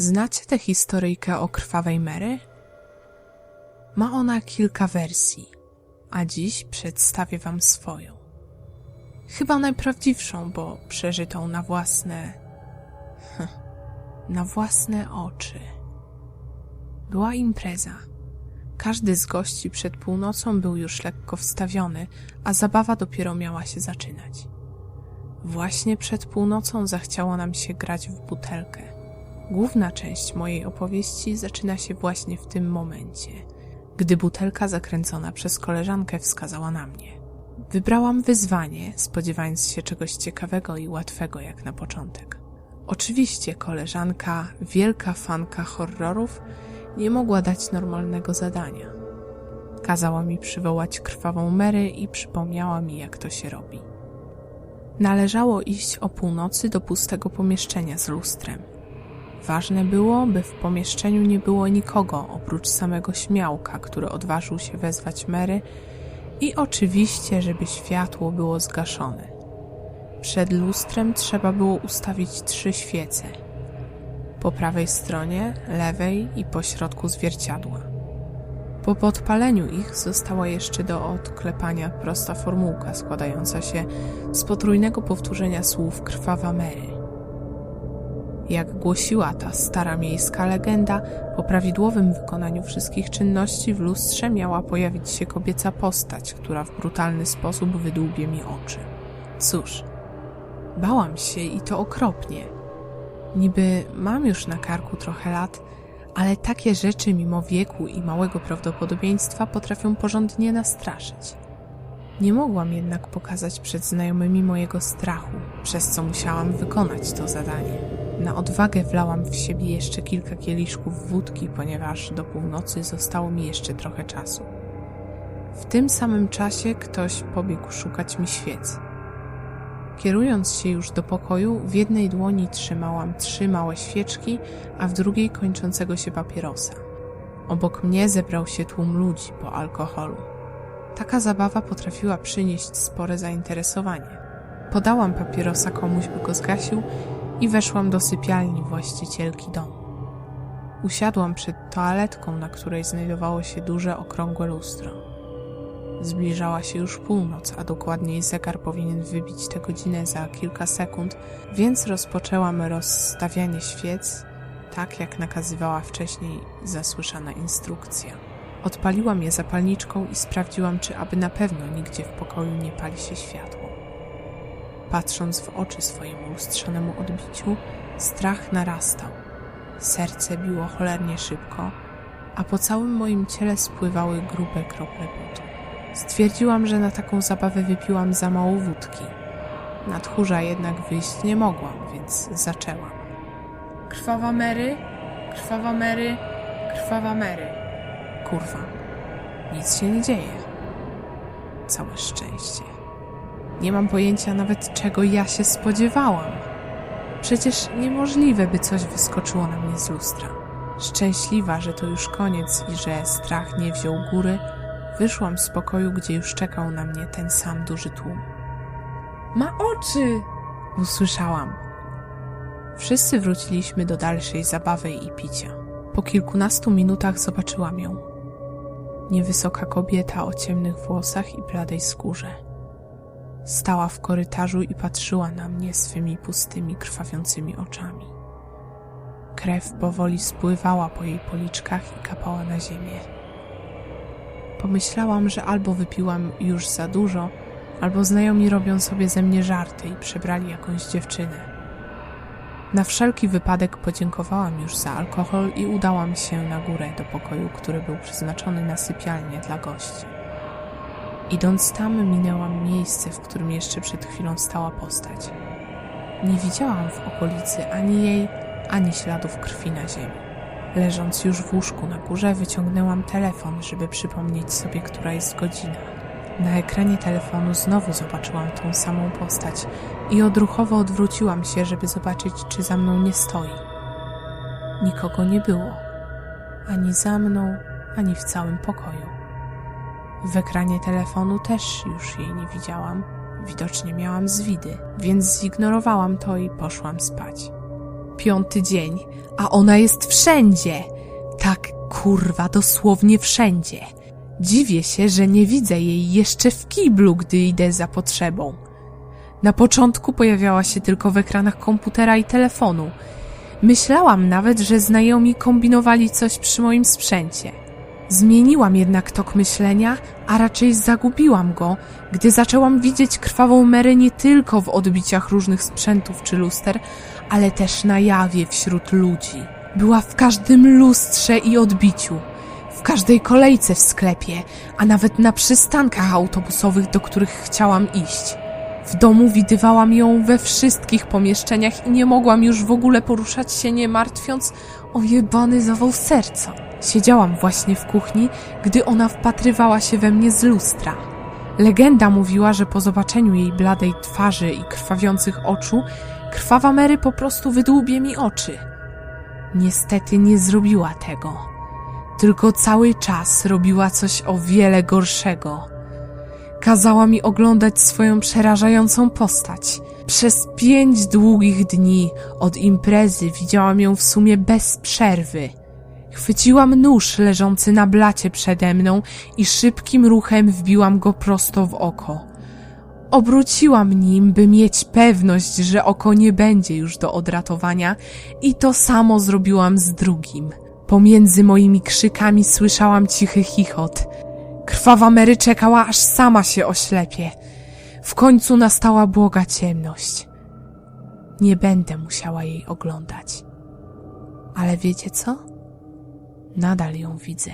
Znacie tę historyjkę o krwawej Mary? Ma ona kilka wersji, a dziś przedstawię wam swoją. Chyba najprawdziwszą, bo przeżytą na własne. na własne oczy. Była impreza. Każdy z gości przed północą był już lekko wstawiony, a zabawa dopiero miała się zaczynać. Właśnie przed północą zachciało nam się grać w butelkę. Główna część mojej opowieści zaczyna się właśnie w tym momencie, gdy butelka zakręcona przez koleżankę wskazała na mnie. Wybrałam wyzwanie, spodziewając się czegoś ciekawego i łatwego jak na początek. Oczywiście koleżanka, wielka fanka horrorów, nie mogła dać normalnego zadania. Kazała mi przywołać krwawą Mary i przypomniała mi, jak to się robi. Należało iść o północy do pustego pomieszczenia z lustrem. Ważne było, by w pomieszczeniu nie było nikogo oprócz samego śmiałka, który odważył się wezwać Mary i oczywiście, żeby światło było zgaszone. Przed lustrem trzeba było ustawić trzy świece. Po prawej stronie, lewej i po środku zwierciadła. Po podpaleniu ich została jeszcze do odklepania prosta formułka składająca się z potrójnego powtórzenia słów krwawa Mary. Jak głosiła ta stara miejska legenda, po prawidłowym wykonaniu wszystkich czynności w lustrze miała pojawić się kobieca postać, która w brutalny sposób wydłubie mi oczy. Cóż, bałam się i to okropnie. Niby mam już na karku trochę lat, ale takie rzeczy mimo wieku i małego prawdopodobieństwa potrafią porządnie nastraszyć. Nie mogłam jednak pokazać przed znajomymi mojego strachu, przez co musiałam wykonać to zadanie. Na odwagę wlałam w siebie jeszcze kilka kieliszków wódki, ponieważ do północy zostało mi jeszcze trochę czasu. W tym samym czasie ktoś pobiegł szukać mi świec. Kierując się już do pokoju, w jednej dłoni trzymałam trzy małe świeczki, a w drugiej kończącego się papierosa. Obok mnie zebrał się tłum ludzi po alkoholu. Taka zabawa potrafiła przynieść spore zainteresowanie. Podałam papierosa komuś, by go zgasił i weszłam do sypialni właścicielki domu. Usiadłam przed toaletką, na której znajdowało się duże, okrągłe lustro. Zbliżała się już północ, a dokładniej zegar powinien wybić tę godzinę za kilka sekund, więc rozpoczęłam rozstawianie świec, tak jak nakazywała wcześniej zasłyszana instrukcja. Odpaliłam je zapalniczką i sprawdziłam, czy aby na pewno nigdzie w pokoju nie pali się światło. Patrząc w oczy swojemu lustrzanemu odbiciu, strach narastał. Serce biło cholernie szybko, a po całym moim ciele spływały grube krople potu. Stwierdziłam, że na taką zabawę wypiłam za mało wódki. Na tchórza jednak wyjść nie mogłam, więc zaczęłam. Krwawa Mary, krwawa Mary, krwawa Mary. Kurwa, nic się nie dzieje. Całe szczęście. Nie mam pojęcia nawet czego ja się spodziewałam. Przecież niemożliwe, by coś wyskoczyło na mnie z lustra. Szczęśliwa, że to już koniec i że strach nie wziął góry, wyszłam z pokoju, gdzie już czekał na mnie ten sam duży tłum. Ma oczy! Usłyszałam. Wszyscy wróciliśmy do dalszej zabawy i picia. Po kilkunastu minutach zobaczyłam ją. Niewysoka kobieta o ciemnych włosach i bladej skórze. Stała w korytarzu i patrzyła na mnie swymi pustymi, krwawiącymi oczami. Krew powoli spływała po jej policzkach i kapała na ziemię. Pomyślałam, że albo wypiłam już za dużo, albo znajomi robią sobie ze mnie żarty i przebrali jakąś dziewczynę. Na wszelki wypadek podziękowałam już za alkohol i udałam się na górę do pokoju, który był przeznaczony na sypialnię dla gości. Idąc tam, minęłam miejsce, w którym jeszcze przed chwilą stała postać. Nie widziałam w okolicy ani jej, ani śladów krwi na ziemi. Leżąc już w łóżku na górze, wyciągnęłam telefon, żeby przypomnieć sobie, która jest godzina. Na ekranie telefonu znowu zobaczyłam tą samą postać i odruchowo odwróciłam się, żeby zobaczyć, czy za mną nie stoi. Nikogo nie było, ani za mną, ani w całym pokoju. W ekranie telefonu też już jej nie widziałam. Widocznie miałam zwidy, więc zignorowałam to i poszłam spać. piąty dzień, a ona jest wszędzie. Tak, kurwa, dosłownie wszędzie. Dziwię się, że nie widzę jej jeszcze w kiblu, gdy idę za potrzebą. Na początku pojawiała się tylko w ekranach komputera i telefonu. Myślałam nawet, że znajomi kombinowali coś przy moim sprzęcie. Zmieniłam jednak tok myślenia, a raczej zagubiłam go, gdy zaczęłam widzieć krwawą Mary nie tylko w odbiciach różnych sprzętów czy luster, ale też na jawie wśród ludzi. Była w każdym lustrze i odbiciu, w każdej kolejce w sklepie, a nawet na przystankach autobusowych, do których chciałam iść. W domu widywałam ją we wszystkich pomieszczeniach i nie mogłam już w ogóle poruszać się nie martwiąc o jebany zawał serca. Siedziałam właśnie w kuchni, gdy ona wpatrywała się we mnie z lustra. Legenda mówiła, że po zobaczeniu jej bladej twarzy i krwawiących oczu, krwawa Mary po prostu wydłubie mi oczy. Niestety nie zrobiła tego. Tylko cały czas robiła coś o wiele gorszego. Kazała mi oglądać swoją przerażającą postać. Przez pięć długich dni od imprezy widziałam ją w sumie bez przerwy. Chwyciłam nóż leżący na blacie przede mną i szybkim ruchem wbiłam go prosto w oko. Obróciłam nim, by mieć pewność, że oko nie będzie już do odratowania i to samo zrobiłam z drugim. Pomiędzy moimi krzykami słyszałam cichy chichot. Krwawa Mary czekała, aż sama się oślepie. W końcu nastała błoga ciemność. Nie będę musiała jej oglądać. Ale wiecie co? Nadal ją widzę.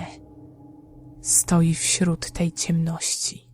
Stoi wśród tej ciemności.